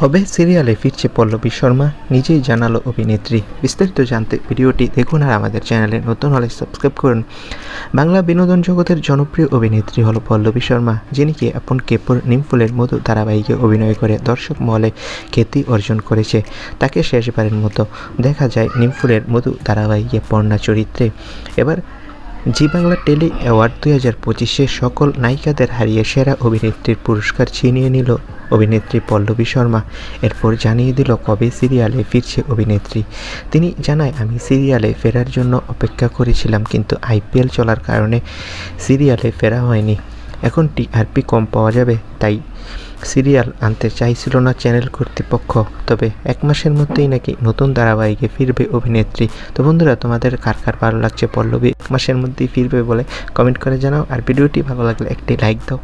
কবে সিরিয়ালে ফিরছে পল্লবী শর্মা? নিজেই জানালো অভিনেত্রী। বিস্তারিত জানতে ভিডিওটি দেখুন আর আমাদের চ্যানেলে নতুন হলে সাবস্ক্রাইব করুন। বাংলা বিনোদন জগতের জনপ্রিয় অভিনেত্রী হলো পল্লবী শর্মা, যিনি কি আপন কেপুর নিমফুলের মতো ধারাবাহিকে অভিনয় করে দর্শক মহলে খ্যাতি অর্জন করেছে। তাকে শেষবারের মতো দেখা যায় নিমফুলের মধু ধারাবাহিকে পর্ণা চরিত্রে। এবার জি বাংলা টেলি অ্যাওয়ার্ড দুই হাজার পঁচিশে সকল নায়িকাদের হারিয়ে সেরা অভিনেত্রীর পুরস্কার ছিনিয়ে নিল অভিনেত্রী পল্লবী শর্মা। এরপর জানিয়ে দিল কবে সিরিয়ালে ফিরছে অভিনেত্রী। তিনি জানায়, আমি সিরিয়ালে ফেরার জন্য অপেক্ষা করেছিলাম, কিন্তু আইপিএল চলার কারণে সিরিয়ালে ফেরা হয়নি। এখন টিআরপি কম পাওয়া যাবে, তাই সিরিয়াল আনতে চাইছিল না চ্যানেল কর্তৃপক্ষ, তবে এক মাসের মধ্যেই নাকি নতুন ধারাবাহিকে ফিরবে অভিনেত্রী। তো বন্ধুরা, তোমাদের কার কার ভালো লাগছে পল্লবী এক মাসের মধ্যেই ফিরবে বলে কমেন্ট করে জানাও, আর ভিডিওটি ভালো লাগলে একটি লাইক দাও।